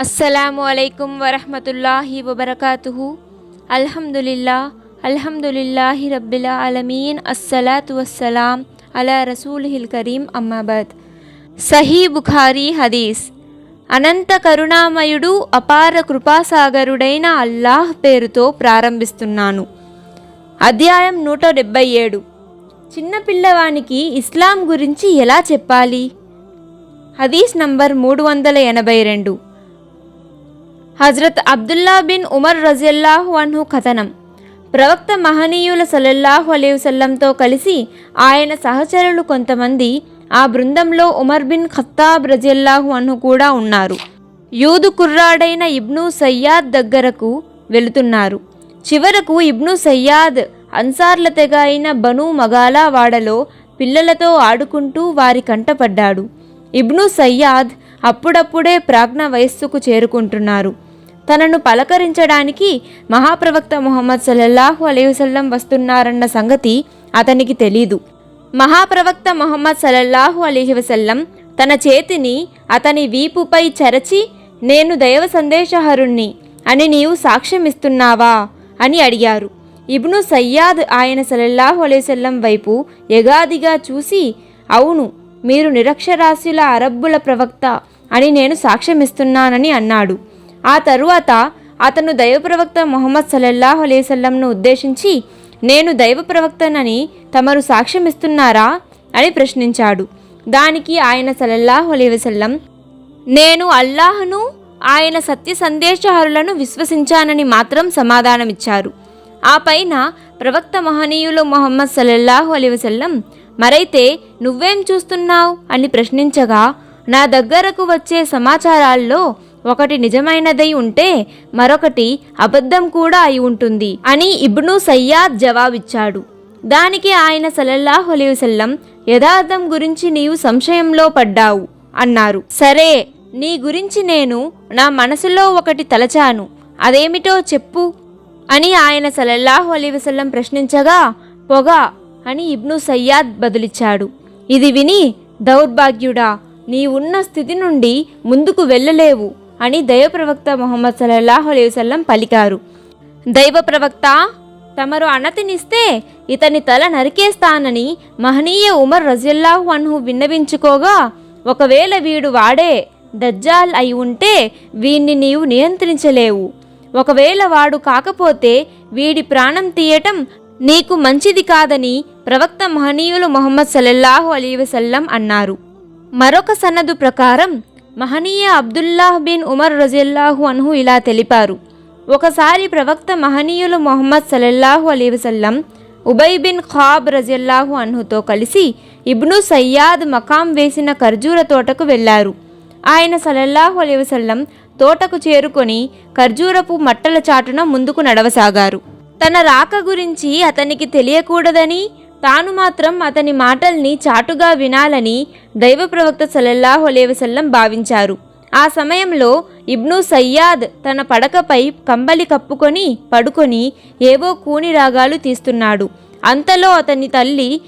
అస్సలాము అలైకుం వరహమతుల్లాహి వబర్కాతుహు. అల్హమ్దులిల్లా అల్హమ్దులిల్లాహి రబ్బిల్ ఆలమీన్ అస్సలాతు వస్సలాం అలా రసూల్హిల్ కరీం అమ్మాబాద్ సహీ బుఖారీ హదీస్. అనంత కరుణామయుడు అపార కృపాసాగరుడైన అల్లాహ్ పేరుతో ప్రారంభిస్తున్నాను. అధ్యాయం నూట డెబ్బై ఏడు. చిన్నపిల్లవానికి ఇస్లాం గురించి ఎలా చెప్పాలి? హదీస్ నంబర్ మూడు వందల ఎనభై రెండు. హజరత్ అబ్దుల్లా బిన్ ఉమర్ రజియల్లాహు అన్హు కథనం. ప్రవక్త మహనీయుల సలల్లాహు అలీవసల్లంతో కలిసి ఆయన సహచరులు కొంతమంది ఆ బృందంలో ఉమర్ బిన్ ఖత్తాబ్ రజల్లాహు అన్హు కూడా ఉన్నారు. యూదు కుర్రాడైన ఇబ్ను సయ్యాద్ దగ్గరకు వెళుతున్నారు. చివరకు ఇబ్ను సయ్యాద్ అన్సార్ల తెగ అయిన బను మగాలా వాడలో పిల్లలతో ఆడుకుంటూ వారి కంటపడ్డాడు. ఇబ్ను సయ్యాద్ అప్పుడప్పుడే ప్రాజ్ఞ వయస్సుకు చేరుకుంటున్నారు. తనను పలకరించడానికి మహాప్రవక్త ముహమ్మద్ సల్లల్లాహు అలైవసల్లం వస్తున్నారన్న సంగతి అతనికి తెలీదు. మహాప్రవక్త మొహమ్మద్ సల్లల్లాహు అలీహి వసల్లం తన చేతిని అతని వీపుపై చరచి నేను దైవ సందేశహరుణ్ణి అని నీవు సాక్ష్యమిస్తున్నావా? అని అడిగారు. ఇబ్ను సయ్యాద్ ఆయన సలల్లాహు అలైవల్లం వైపు ఎగాదిగా చూసి అవును మీరు నిరక్షరాస్యుల అరబ్బుల ప్రవక్త అని నేను సాక్ష్యమిస్తున్నానని అన్నాడు. ఆ తరువాత అతను దైవ ప్రవక్త మొహమ్మద్ సల్లల్లాహు అలైవల్లంను ఉద్దేశించి నేను దైవ ప్రవక్తనని తమరు సాక్ష్యమిస్తున్నారా అని ప్రశ్నించాడు. దానికి ఆయన సల్లల్లాహు అలైవసల్లం నేను అల్లాహ్ను ఆయన సత్య సందేశహారులను విశ్వసించానని మాత్రం సమాధానమిచ్చారు. ఆ పైన ప్రవక్త మహనీయులు మొహమ్మద్ సల్లల్లాహు అలీవసల్లం మరైతే నువ్వేం చూస్తున్నావు? అని ప్రశ్నించగా నా దగ్గరకు వచ్చే సమాచారాల్లో ఒకటి నిజమైనదై ఉంటే మరొకటి అబద్ధం కూడా అయి ఉంటుంది అని ఇబ్ను సయ్యాద్ జవాబిచ్చాడు. దానికి ఆయన సలల్లాహ్ అలైవసల్లం యథార్థం గురించి నీవు సంశయంలో పడ్డావు అన్నారు. సరే నీ గురించి నేను నా మనసులో ఒకటి తలచాను. అదేమిటో చెప్పు అని ఆయన సలల్లాహు అలీవసల్లం ప్రశ్నించగా పొగ అని ఇబ్ను సయ్యాద్ బదులిచ్చాడు. ఇది విని దౌర్భాగ్యుడా నీ ఉన్న స్థితి నుండి ముందుకు వెళ్ళలేవు. అని దైవ ప్రవక్త మొహమ్మద్ సల్లాహ్ అలైవసల్లం పలికారు. దైవ ప్రవక్త తమరు అనతినిస్తే ఇతని తల నరికేస్తానని మహనీయ ఉమర్ రజిల్లాహు అన్హు విన్నవించుకోగా ఒకవేళ వీడు వాడే దజ్జాల్ అయి ఉంటే వీణ్ణి నీవు నియంత్రించలేవు. ఒకవేళ వాడు కాకపోతే వీడి ప్రాణం తీయటం నీకు మంచిది కాదని ప్రవక్త మహనీయులు మొహమ్మద్ సల్లల్లాహు అలీ వసల్లం అన్నారు. మరొక సన్నదు ప్రకారం మహనీయ అబ్దుల్లాహ్ బిన్ ఉమర్ రజిల్లాహు అన్హు ఇలా తెలిపారు. ఒకసారి ప్రవక్త మహనీయులు మొహమ్మద్ సల్లల్లాహు అలీ వసల్లం ఉబై బిన్ ఖాబ్ రజిల్లాహు అన్హుతో కలిసి ఇబ్ను సయ్యాద్ మకాం వేసిన ఖర్జూర తోటకు వెళ్ళారు ఆయన సలల్లాహు అలీ వసల్లం తోటకు చేరుకొని ఖర్జూరపు మట్టల చాటున ముందుకు నడవసాగారు. తన రాక గురించి అతనికి తెలియకూడదని తాను మాత్రం అతని మాటల్ని చాటుగా వినాలని దైవ ప్రవక్త సల్లల్లాహు అలేవసల్లం భావించారు. ఆ సమయంలో ఇబ్ను సయ్యాద్ తన పడకపై కంబలి కప్పుకొని పడుకొని ఏవో కూని రాగాలు తీస్తున్నాడు. అంతలో అతని తల్లి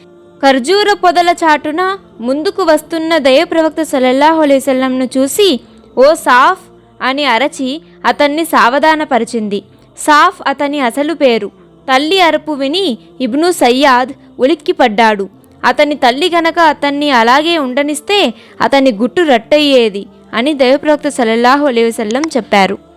ఖర్జూర పొదల చాటున ముందుకు వస్తున్న దైవ ప్రవక్త సల్లల్లాహు అలైవల్లంను చూసి ఓ సాఫ్ అని అరచి అతన్ని సావధానపరిచింది. సాఫ్ అతని అసలు పేరు తల్లి అరుపు విని ఇబ్ను సయ్యాద్ ఉలిక్కిపడ్డాడు. అతని తల్లి గనక అతన్ని అలాగే ఉండనిస్తే అతని గుట్టు రట్టయ్యేది అని దైవప్రవక్త సల్లల్లాహు అలైవసల్లం చెప్పారు.